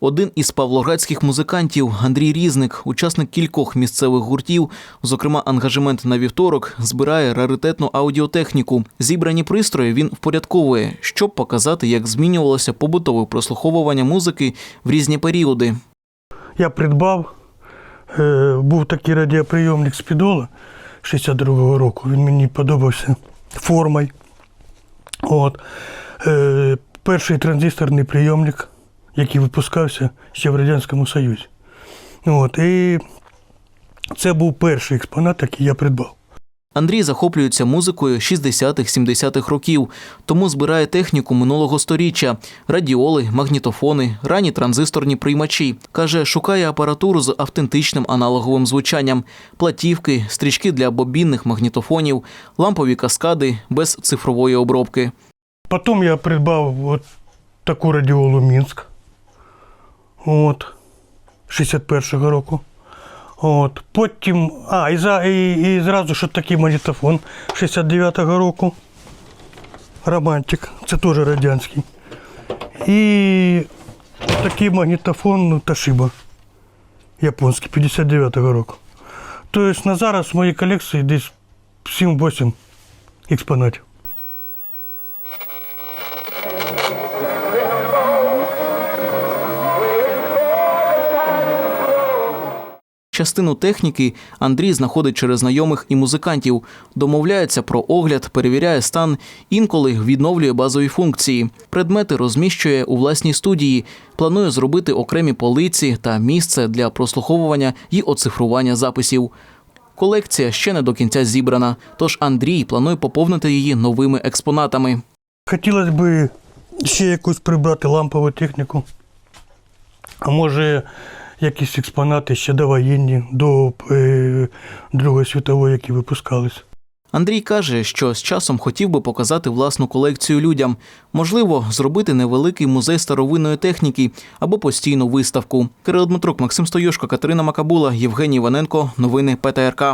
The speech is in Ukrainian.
Один із павлоградських музикантів Андрій Різник, учасник кількох місцевих гуртів, зокрема ангажемент на вівторок, збирає раритетну аудіотехніку. Зібрані пристрої він впорядковує, щоб показати, як змінювалося побутове прослуховування музики в різні періоди. Я придбав, е, був такий радіоприйомник Спідола 62-го року. Він мені подобався формою. От. Е, перший транзисторний прийомник, який випускався ще в Радянському Союзі. От. І це був перший експонат, який я придбав. Андрій захоплюється музикою 60-х-70-х років, тому збирає техніку минулого сторіччя: радіоли, магнітофони, ранні транзисторні приймачі. Каже, шукає апаратуру з автентичним аналоговим звучанням, платівки, стрічки для бобінних магнітофонів, лампові каскади без цифрової обробки. Потім я придбав от таку радіолу Мінськ. От, 61-го року. От. Потім. А, і, за, і, і зразу ж такий магнітофон 69-го року. Романтик. Це теж радянський. І такий магнітофон ну, Toshiba. Японський, 59-го року. Тобто на зараз в моїй колекції десь 7-8 експонатів. Частину техніки Андрій знаходить через знайомих і музикантів, домовляється про огляд, перевіряє стан, інколи відновлює базові функції. Предмети розміщує у власній студії, планує зробити окремі полиці та місце для прослуховування і оцифрування записів. Колекція ще не до кінця зібрана, тож Андрій планує поповнити її новими експонатами. Хотілося б ще якусь прибрати лампову техніку. А може, якісь експонати ще довоєнні, до е, Другої світової, які випускались. Андрій каже, що з часом хотів би показати власну колекцію людям, можливо, зробити невеликий музей старовинної техніки або постійну виставку. Кирил Дмитрук, Максим Стоюшко, Катерина Макабула, Євгеній Іваненко. Новини ПТРК.